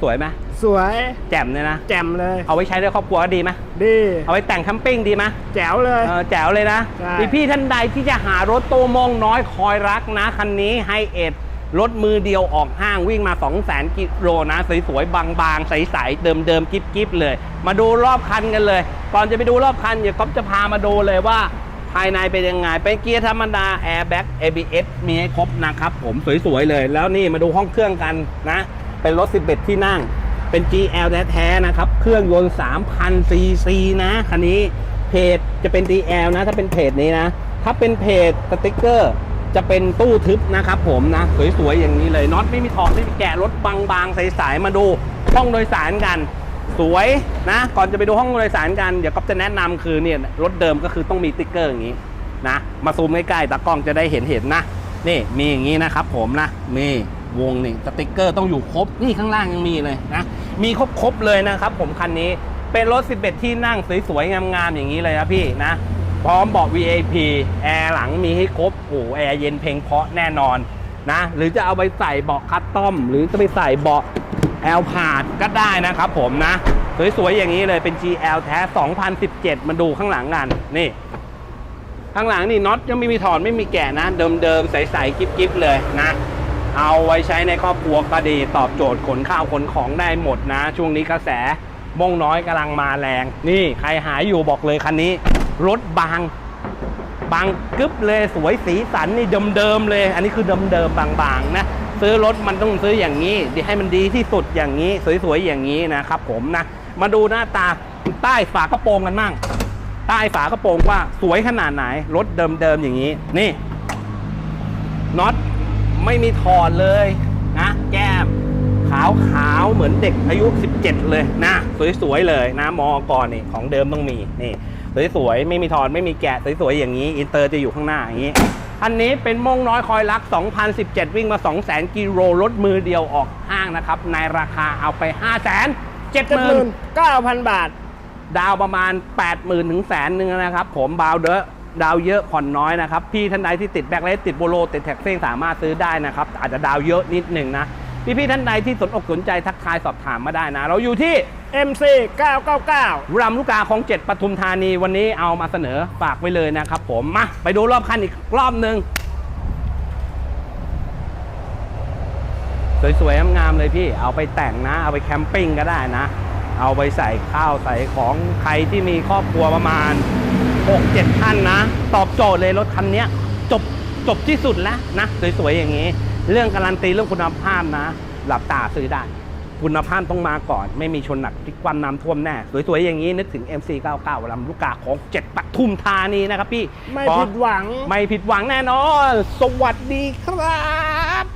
สวยไหมสวยแจ่มเลยนะ แจ่มเลย เอาไว้ใช้ในครอบครัวก็ดีไหมดี เอาไว้แต่งแคมปิ้งดีไหมแจ๋วเลย เออแจ๋วเลยนะใช่มีพี่ท่านใดที่จะหารถโตโมงน้อยคอยรักนะ คันนี้ไฮเอ็ดรถมือเดียวออกห้างวิ่งมา 2 0 0 0 0 0 กิโลนะ สวยๆ บางๆ ใสๆ เดิมๆ กิ๊บๆ เลย มาดูรอบคันกันเลย ก่อนจะไปดูรอบคันเดี๋ยวก๊อฟจะพามาดูเลยว่า ภายในเป็นยังไง เป็นเกียร์ธรรมดา Airbag ABS มีให้ครบนะครับผมสวยๆเลย แล้วนี่มาดูห้องเครื่องกันนะ เป็นรถ 11 ที่นั่ง เป็น GL แท้ๆนะครับ เครื่องยนต์ 3,000 ซีซีนะคันนี้ เพจจะเป็น DL นะ ถ้าเป็นเพจนี้นะ ถ้าเป็นเพจสติ๊กเกอร์ จะเป็นตู้ทึบนะครับผมนะ สวยๆ อย่างนี้เลย น็อตไม่มีถอดไม่มีแกะรถบางๆ ใสๆ มาดูห้องโดยสารกัน สวยนะ ก่อนจะไปดูห้องโดยสารกัน เดี๋ยวก๊อฟจะแนะนำคือเนี่ยรถเดิมก็คือต้องมีติ๊กเกอร์อย่างนี้นะ มาซูมใกล้ๆตากล้องจะได้เห็นเห็นๆนะ นี่มีอย่างนี้นะครับผมนะมี วงนี่สติกเกอร์ต้องอยู่ครบนี่ข้างล่างยังมีเลยนะมีครบๆเลยนะครับ ผมคันนี้เป็นรถ 11 ที่นั่งสวยๆงามๆอย่างนี้เลยนะพี่นะ พร้อมเบาะ VIP แอร์หลังมีให้ครบโอ้แอร์เย็นเพลงเพาะแน่นอนนะหรือจะเอาไปใส่เบาะคัสตอม หรือจะไปใส่เบาะแอลพาดก็ได้นะครับผมนะ สวยๆอย่างนี้เลยเป็น GL แท้ 2017 มาดูข้างหลังกันนี่ข้างหลังนี่น็อตยังไม่มีถอดไม่มีแกะนะ เดิมๆใสๆกิ๊บๆเลยนะ เอาไว้ใช้ในครอบครัวก็ดีตอบโจทย์ขนข้าวขนของได้หมดนะ ช่วงนี้กระแสมงน้อยกำลังมาแรง นี่ใครหายอยู่บอกเลยคันนี้ รถบาง บางกึ๊บเลยสวยสีสันนี่เดิมๆเลย อันนี้คือเดิมๆบางๆนะซื้อรถมันต้องซื้ออย่างนี้ดีให้มันดีที่สุดอย่างนี้ สวยๆอย่างนี้นะครับผมนะ มาดูหน้าตาใต้ฝากระโปรงกันมั่งใต้ฝากระโปรงว่าสวยขนาดไหนรถเดิมๆอย่างนี้ นี่น็อต ไม่มีถอดเลยนะแก้มขาวขาวๆเหมือนเด็กอายุ 17 เลยนะ สวยๆเลยนะมอกรนี่ของเดิมต้องมีนี่สวยๆไม่มีถอดไม่มีแกะสวยๆอย่างนี้อินเตอร์จะอยู่ข้างหน้าอย่างนี้อันนี้เป็นมงน้อยคอยรัก 2017 วิ่งมา 200,000 กิโลรถมือเดียวออกห้างนะครับ ในราคาเอาไป5 7 0 0 0 0เจ็ดหมื่นเก้าพันบาท ดาวประมาณ 80,000 ถึงแสนหนึ่งนะครับ ผมบาวเดอะ ดาวเยอะผ่อนน้อยนะครับ พี่ท่านใดที่ติดแบ็คเลสติดโบโลติดแท็กซี่สามารถซื้อได้นะครับ อาจจะดาวเยอะนิดหนึ่งนะพี่พี่ท่านใดที่สนอกสนใจทักทายสอบถามมาได้นะ เราอยู่ที่ MC 999รำลูกกาของเจ็ดปทุมธานีวันนี้เอามาเสนอฝากไว้เลยนะครับผมมาไปดูรอบคันอีกรอบหนึ่งสวยๆงามๆเลยพี่เอาไปแต่งนะ เอาไปแคมปิ้งก็ได้นะ เอาไปใส่ข้าวใส่ของใครที่มีครอบครัวประมาณ 6-7ท่านนะ ตอบโจทย์เลยรถคันเนี้ยจบจบที่สุดแล้วนะ สวยๆ อย่างนี้ เรื่องการันตีเรื่องคุณภาพนะ หลับตาซื้อได้ คุณภาพต้องมาก่อน ไม่มีชนหนักพลิกความน้ำท่วมแน่ สวยๆ อย่างนี้นึกถึง MC99 ลำลูกกาของเจ็ดปทุมธานีนะครับพี่ ไม่ขอผิดหวัง ไม่ผิดหวังแน่นอน สวัสดีครับ